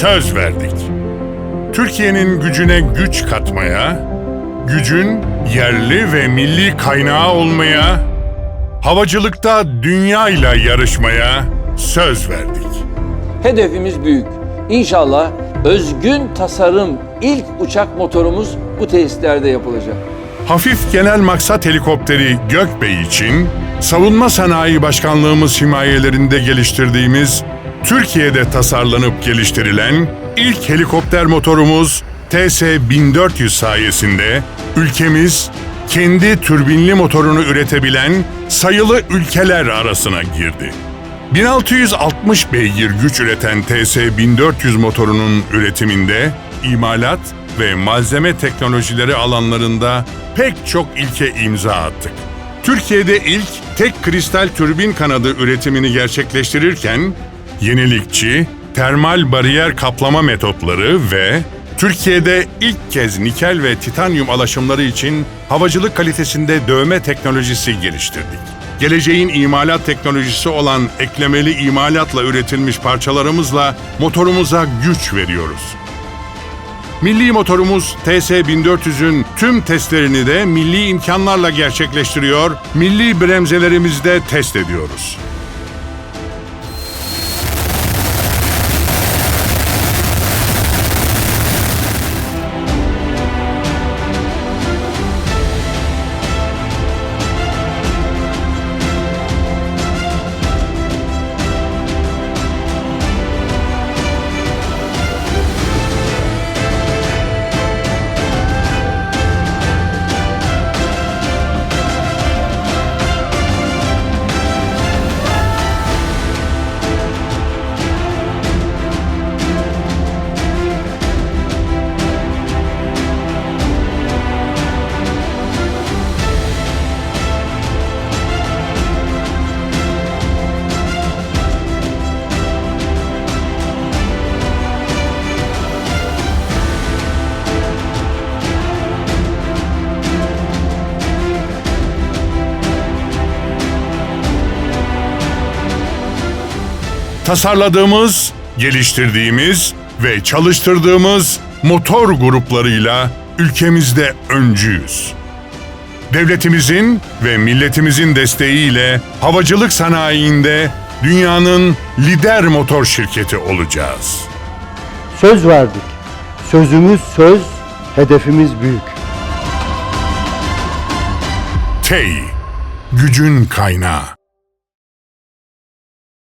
söz verdik. Türkiye'nin gücüne güç katmaya, gücün yerli ve milli kaynağı olmaya, havacılıkta dünyayla yarışmaya söz verdik. Hedefimiz büyük. İnşallah özgün tasarım ilk uçak motorumuz bu tesislerde yapılacak. Hafif genel maksat helikopteri Gökbey için Savunma Sanayi Başkanlığımız himayelerinde geliştirdiğimiz, Türkiye'de tasarlanıp geliştirilen ilk helikopter motorumuz TS-1400 sayesinde ülkemiz kendi türbinli motorunu üretebilen sayılı ülkeler arasına girdi. 1660 beygir güç üreten TS-1400 motorunun üretiminde imalat ve malzeme teknolojileri alanlarında pek çok ilke imza attık. Türkiye'de ilk tek kristal türbin kanadı üretimini gerçekleştirirken yenilikçi, termal bariyer kaplama metotları ve Türkiye'de ilk kez nikel ve titanyum alaşımları için havacılık kalitesinde dövme teknolojisi geliştirdik. Geleceğin imalat teknolojisi olan eklemeli imalatla üretilmiş parçalarımızla motorumuza güç veriyoruz. Milli motorumuz TS1400'ün tüm testlerini de milli imkanlarla gerçekleştiriyor, milli bremzelerimizde test ediyoruz. Tasarladığımız, geliştirdiğimiz ve çalıştırdığımız motor gruplarıyla ülkemizde öncüyüz. Devletimizin ve milletimizin desteğiyle havacılık sanayiinde dünyanın lider motor şirketi olacağız. Söz verdik. Sözümüz söz, hedefimiz büyük. TEY, gücün kaynağı.